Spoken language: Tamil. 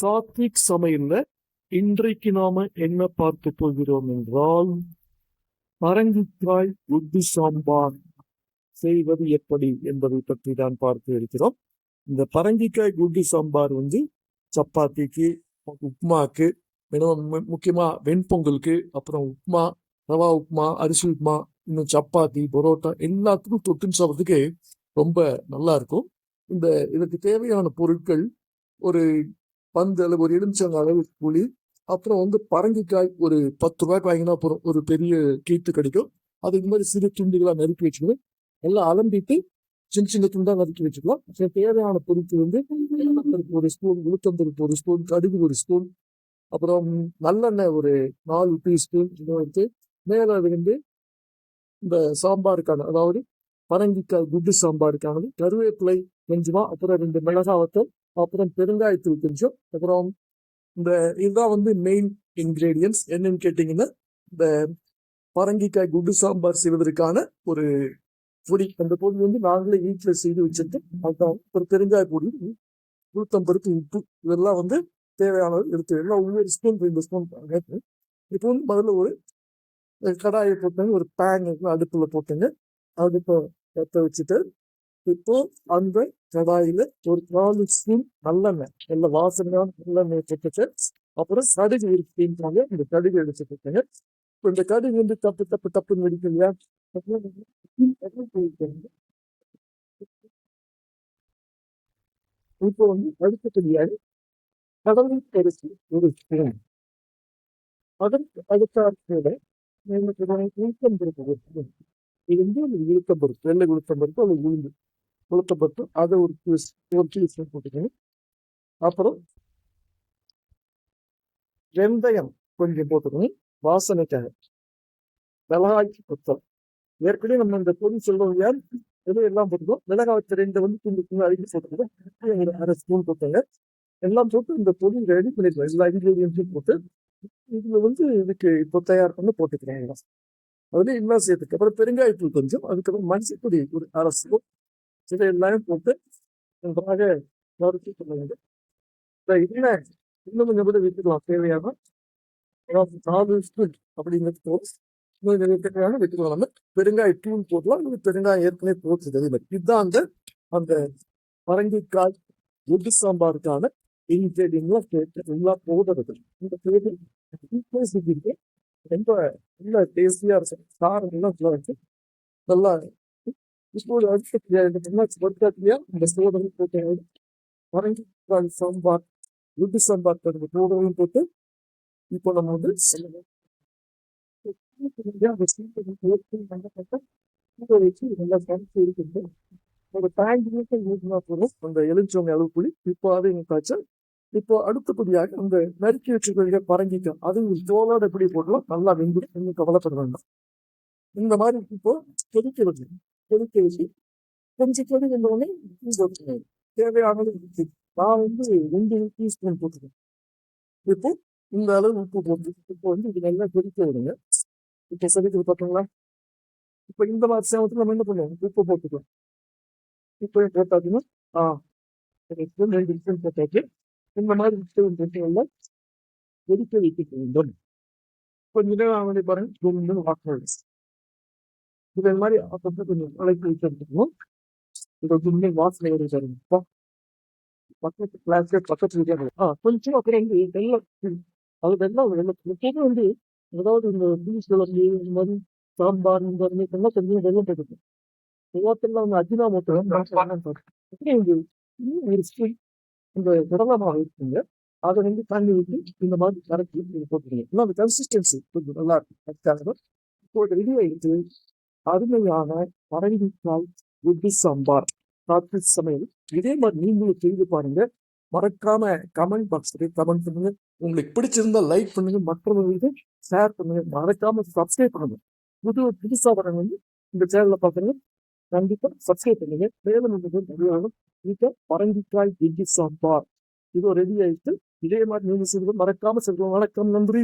சாத்விக் சமையல்ல இன்றைக்கு நாம என்ன பார்க்க போகிறோம் என்றால் பரங்கிக்காய் உத்தி சாம்பார் செய்வது எப்படி என்பதை பற்றி தான் பார்க்க இருக்கிறோம். இந்த பரங்கிக்காய் குட்டி சாம்பார் வந்து சப்பாத்திக்கு உப்மாக்கு மு- முக்கியமா வெண்பொங்கலுக்கு அப்புறம் உப்மா ரவா உப்மா அரிசி உப்மா இன்னும் சப்பாத்தி பரோட்டா எல்லாத்துக்கும் தொட்டுன்னு சாப்பிட்றதுக்கு ரொம்ப நல்லா இருக்கும். இந்த இதுக்கு தேவையான பொருட்கள் ஒரு பந்து அளவு ஒரு எலுமிச்சங்க அளவு புளி அப்புறம் வந்து பரங்கிக்காய் ஒரு பத்து ரூபாய்க்கு வாங்கினா போகிறோம் ஒரு பெரிய கீத்து கிடைக்கும். அது இந்த மாதிரி சிறு துண்டுகளாக நறுக்கி வச்சுக்கணும். எல்லாம் அலம்பிட்டு சின்ன சின்ன துண்டாக நறுக்கி வச்சுக்கலாம். தேவையான பொருட்கள் வந்து ஒரு ஸ்பூன் உளுத்தம்பருப்பு ஒரு ஸ்பூன் கடுகு ஒரு ஸ்பூன் அப்புறம் நல்லெண்ணெய் ஒரு நாலு டீஸ்பூன் இதை வந்து மேலே வந்து இந்த சாம்பாருக்கான அதாவது பரங்கிக்காய் குட்டு சாம்பாருக்கானது கருவேப்பிலை கொஞ்சமாக அப்புறம் ரெண்டு மிளகாவத்தை அப்புறம் பெருங்காயத்தூள் கொஞ்சம். அப்புறம் இந்த இதுதான் வந்து மெயின் இன்கிரீடியன்ஸ் என்னன்னு கேட்டிங்கன்னா இந்த பரங்கிக்காய் குண்டு சாம்பார் செய்வதற்கான ஒரு பொடி. அந்த பொடி வந்து நாங்களே வீட்டில் செய்து வச்சுட்டு அதுதான் ஒரு பெருங்காய பொடி உளுத்தம் பருப்பு உப்பு இதெல்லாம் வந்து தேவையானது எடுத்து எல்லாம் ஒவ்வொரு ஸ்பூன் ரெண்டு ஸ்பூன் இப்போ வந்து முதல்ல ஒரு கடாயை போட்டாங்க ஒரு பேன் அடுப்பில் போட்டுங்க. அடுப்பை பற்ற வச்சுட்டு இப்போ அந்த கடாயில ஒரு நாலு ஸ்பூன் நல்லெண்ணெய் நல்ல வாசனையான நல்லெண்ணெய் போட்டுட்டு அப்புறம் கடுகு இருக்குங்க இந்த கடுகு எடுத்து இப்போ இந்த கடுகு வந்து தப்பு தப்பு தப்புன்னு வெடிக்கும் இல்லையா? இப்போ வந்து அடுத்தபடியாக கடலை பரிசு ஒரு ஸ்பூன் அதற்கு அடுத்த நமக்கு ஊக்கம் பருப்பு இது வந்து ஒரு உளுத்தம் பருப்பு வெள்ளை உளுத்தம் பருப்பு அது உளுந்து உளுத்தம் அதை ஒரு பீஸ் ஒரு பீஸ் போட்டுக்கணும். அப்புறம் வெந்தயம் கொஞ்சம் போட்டுக்கணும். வாசனைக்காக. மிளகாய்க்கு கொத்தல் ஏற்கனவே நம்ம இந்த பொருள் சொல்லுவோம் யார் எதுவும் எல்லாம் போட்டுக்கோம் மிளகாய் ரெண்டு வந்து துண்டு துண்டு அடிக்கி போட்டுக்கோங்க ஒரு அரை ஸ்பூன் போட்டுங்க எல்லாம் போட்டு இந்த பொருள் ரெடி பண்ணிக்கலாம் எல்லா இன்க்ரீடியன்ஸும் போட்டு இதில் வந்து இதுக்கு இப்போ தயார் பண்ணி போட்டுக்கிறேன். அதுலேயும் இன்னும் சேர்த்துக்கு அப்புறம் பெருங்காயத்தூள் கொஞ்சம். அதுக்கப்புறம் மஞ்சள் பொடி ஒரு அரை ஸ்பூன். இதை எல்லாமே போட்டு நன்றாக வறுத்து சொல்ல வேண்டும். இல்லை இன்னும் கொஞ்சம் கூட விட்டுக்கலாம் தேவையான அதாவது நாலு அப்படிங்கிறது போதும் இன்னும் நிறைய தேவையான விட்டுக்கலாம். நம்ம பெருங்காய தூள் போடலாம் இல்லை பெருங்காயம் ஏற்கனவே போட்டு அதே மாதிரி. இதுதான் அந்த அந்த பரங்கிக்காய் உட்டு சாம்பாருக்கான இன்கிரீடியன்லாம் சேர்த்து நல்லா போடுறது. இந்த பேரு ரொம்ப நல்ல டேஸ்டியாக இருக்கும். காரம் எல்லாம் நல்லா வச்சு நல்லா இப்போ ஒரு அடுத்த பொருட்காட்டியா இந்த சோதனை போட்டு பரங்கிக்காய் சாம்பார் உது சாம்பார் போடவும் போட்டு இப்போ நம்ம வந்து செல்லணும் ஒரு பேங்க் ஊற்றினா போதும் அந்த எலுமிச்சவங்க அளவு புளி இப்போ அதை காய்ச்சல் இப்போ அடுத்தபடியாக அந்த நறுக்கி வச்சுக்கிற பரங்கிக்கும் அதுவும் ஒரு தோலோட எப்படி போடலாம் நல்லா வெந்து கவலைப்பட வேண்டாம் இந்த மாதிரி இப்போ கொதிக்க வச்சு கொதிக்க வச்சு கொஞ்சம் கொதி வந்தோடனே தேவையானது உப்பு நான் வந்து ரெண்டு டீஸ்பூன் போட்டுருக்கேன் இப்போ இந்த அளவு உப்பு போட்டு இப்போ வந்து இது நல்லா கொதிக்க விடுங்க இப்போ கொதிக்க பார்த்தீங்களா இப்போ இந்த மாதிரி சேவத்தில் நம்ம என்ன பண்ணுவோம் உப்பு போட்டுக்கலாம் இப்போ போட்டாச்சுன்னா ஆ ஸ்பூன் ரெண்டு ஸ்பூன் போட்டாச்சு இந்த மாதிரி உப்பு போட்டு எல்லாம் கொதிக்க வைக்க வேண்டும் கொஞ்ச நேரம் அவனை பாருங்க வாக்கம் இது மாதிரி அப்பப்போ கொஞ்சம் அழைப்பு வச்சிருக்கணும் இந்த இது கொஞ்சம் வாசனை வருது பக்கத்து கிளாஸ்ல பக்கத்து வீட்டில் ஆ கொஞ்சம் அப்புறம் வந்து வெள்ளம் அது வெள்ளம் வெள்ளம் எப்போதும் வந்து அதாவது இந்த பீஸ் குழம்பு இந்த மாதிரி சாம்பார் இந்த மாதிரி எல்லாம் கொஞ்சம் வெள்ளம் போட்டுக்கணும் எல்லாத்தெல்லாம் வந்து அஜினா மொத்தம் எப்படி வந்து ஒரு ஸ்வீட் இந்த கடலை இருக்குங்க. அதை வந்து தண்ணி ஊற்றி இந்த மாதிரி கரைச்சி நீங்கள் போட்டுருங்க இன்னும் அந்த கன்சிஸ்டன்சி கொஞ்சம் நல்லா இருக்கும். அதுக்காக இப்போ ரெடி ஆகிட்டு அருமையான பரங்கிக்காய் குட்டி சாம்பார். காற்று சமையல். இதே மாதிரி நீங்களும் செய்து பாருங்க. மறக்காம கமெண்ட் பாக்ஸ்ல கமெண்ட் பண்ணுங்க. உங்களுக்கு பிடிச்சிருந்தா லைக் பண்ணுங்க. மற்றவங்களுக்கு ஷேர் பண்ணுங்க. மறக்காம சப்ஸ்கிரைப் பண்ணுங்க. புது புதுசாக வரவங்க வந்து இந்த சேனல்ல பாக்குறீங்க கண்டிப்பா சப்ஸ்கிரைப் பண்ணுங்க. மேலும் உங்களுக்கு தெரியாமல் பரங்கிக்காய் குட்டி சாம்பார். இதோ ரெடி ஆயிட்டு இதே மாதிரி நீங்க செய்வது மறக்காம செல்வோம். வணக்கம். நன்றி.